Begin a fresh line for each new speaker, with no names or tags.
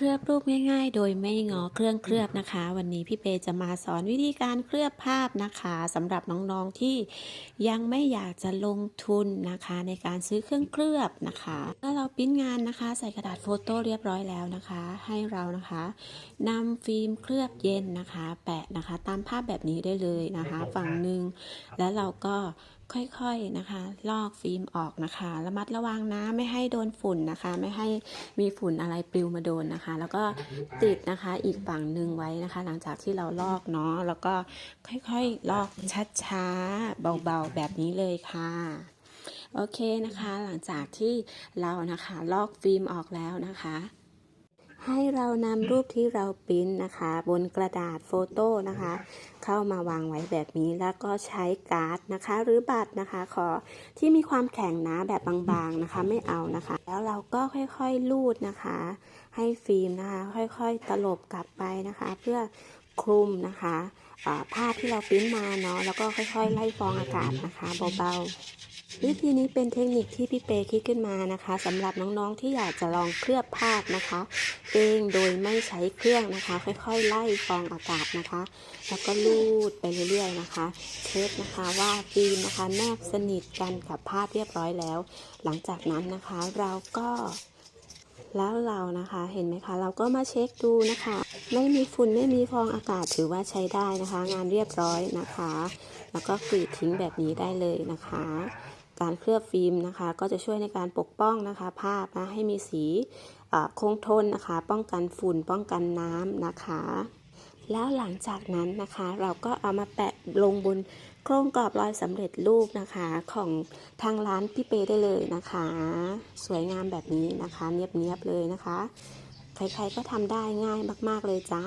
เคลือบรูปง่าย ๆ โดยไม่งอเครื่องเคลือบนะคะ วันนี้พี่เปจะมาสอนวิธีการเคลือบภาพนะคะสำหรับน้องๆที่ยังไม่อยากจะลงทุนนะคะ ในการซื้อเครื่องเคลือบนะคะถ้าเราปริ้นงานนะคะ ใส่กระดาษโฟโต้เรียบร้อยแล้วนะคะ ให้เรานะคะนำฟิล์มเคลือบเย็นนะคะ แปะนะคะ ตามภาพแบบนี้ได้เลยนะคะ ฝั่งหนึ่งแล้วเราก็ ค่อยๆนะคะ ลอกฟิล์มออกนะคะ ระมัดระวังนะ ไม่ให้โดนฝุ่นนะคะ ไม่ให้มีฝุ่นอะไรปลิวมาโดนนะคะ แล้วก็ติดนะคะอีกฝั่งหนึ่งไว้นะคะ หลังจากที่เราลอกเนาะ แล้วก็ค่อยๆลอกช้าๆ เบาๆ แบบนี้เลยค่ะโอเคนะคะ หลังจากที่เรานะคะ ลอกฟิล์มออกแล้วนะคะ ให้เรานำรูปที่เราปริ้นนะคะ บนกระดาษโฟโต้นะคะ เข้ามาวางไว้แบบนี้แล้วก็ใช้การ์ดนะคะ หรือบัตรนะคะขอที่มีความแข็งนาแบบบางๆนะคะไม่เอานะคะ แล้วเราก็ค่อยๆลูดนะคะ ให้ฟิล์มนะคะ ค่อยๆตลบกลับไปนะคะ เพื่อคลุมนะคะอ่าภาพที่เราปริ้นมาเนาะแล้วก็ค่อยๆ ไล่ฟองอากาศนะคะเบาๆ วิธีนี้เป็นเทคนิคที่พี่เปคิดขึ้นมานะคะสำหรับน้องๆที่อยากจะลองเคลือบภาพนะคะ เองโดยไม่ใช้เครื่องนะคะ ค่อยๆ ไล่ฟองอากาศนะคะ แล้วก็ลูดไปเรื่อยๆนะคะ เช็คนะคะว่าฟิล์มนะคะแนบสนิทกันกับภาพเรียบร้อยแล้ว หลังจากนั้นนะคะเราก็ แล้วเรานะคะเห็นไหมคะ เราก็มาเช็คดูนะคะ ไม่มีฝุ่นไม่มีฟองอากาศถือว่าใช้ได้นะคะ งานเรียบร้อยนะคะ แล้วก็กรีดทิ้งแบบนี้ได้เลยนะคะ การเคลือบฟิล์มนะคะ ก็จะช่วยในการปกป้องนะคะ ภาพนะให้มีสีคงทนนะคะ ป้องกันฝุ่นป้องกันน้ำนะคะ แล้วหลังจากนั้นนะคะ เราก็เอามาแปะลงบนโครงกรอบรอยสำเร็จรูปนะคะของทางร้านพี่เปได้เลยนะคะ สวยงามแบบนี้นะคะ เนียบๆเลยนะคะ ใครๆก็ทำได้ง่ายมากๆเลยจ้า